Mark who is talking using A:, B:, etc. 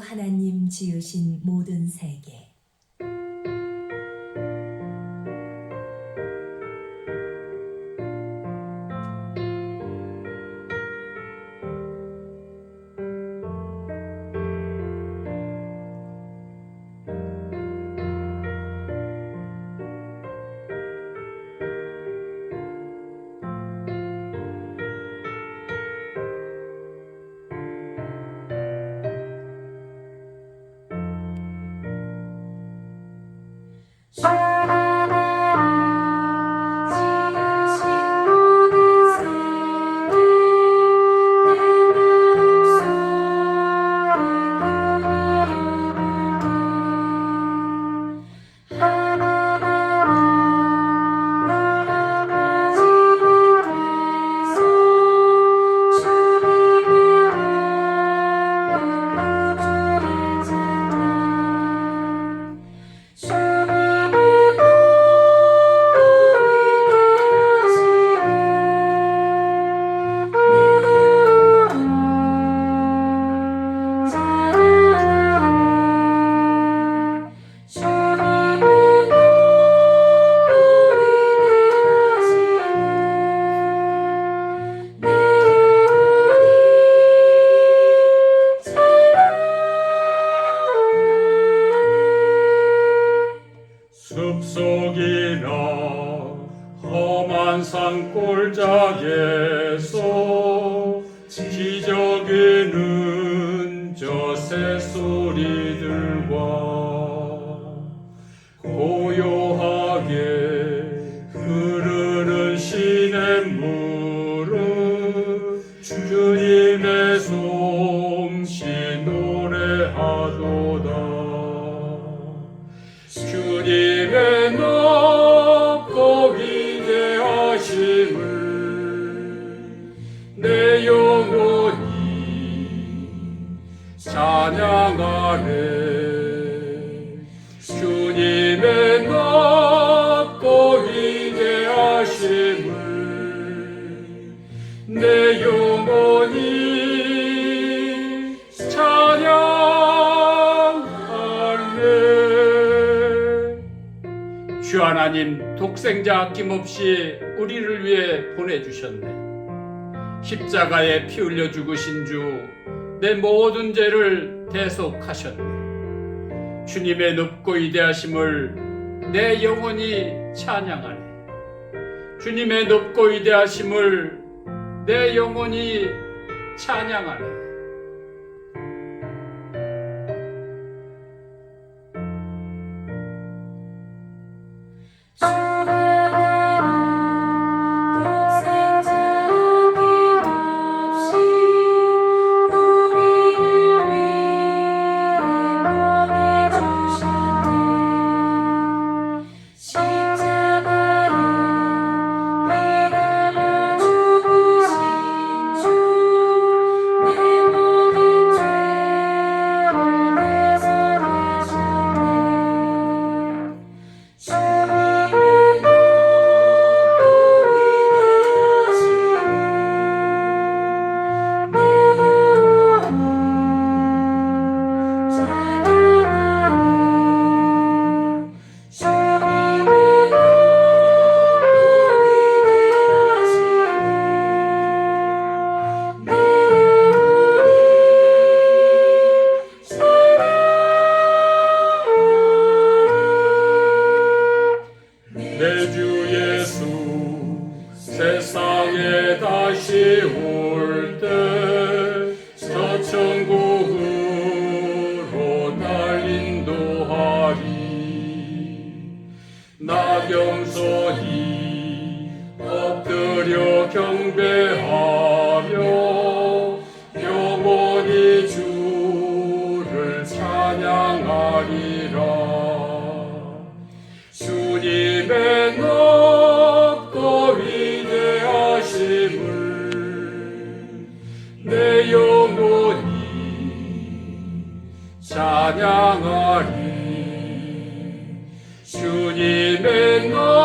A: 하나님 지으신 모든 세계
B: 한 산골짜기에서 지저귀는 저 새소리들과 고요하게 흐르는 시냇물은 주님의 솜 찬양하네 주님의 높고 위대하심을 내 영혼이 찬양하네 주 하나님 독생자 아낌없이 우리를 위해 보내주셨네. 십자가에 피 흘려 죽으신 주 내 모든 죄를 대속하셨네. 주님의 높고 위대하심을 내 영혼이 찬양하네. 주님의 높고 위대하심을 내 영혼이 찬양하네. 겸손히 엎드려 경배하며 영원히 주를 찬양하리라. 주님의 높고 위대하심을 내 영혼이 찬양하리. 주님 의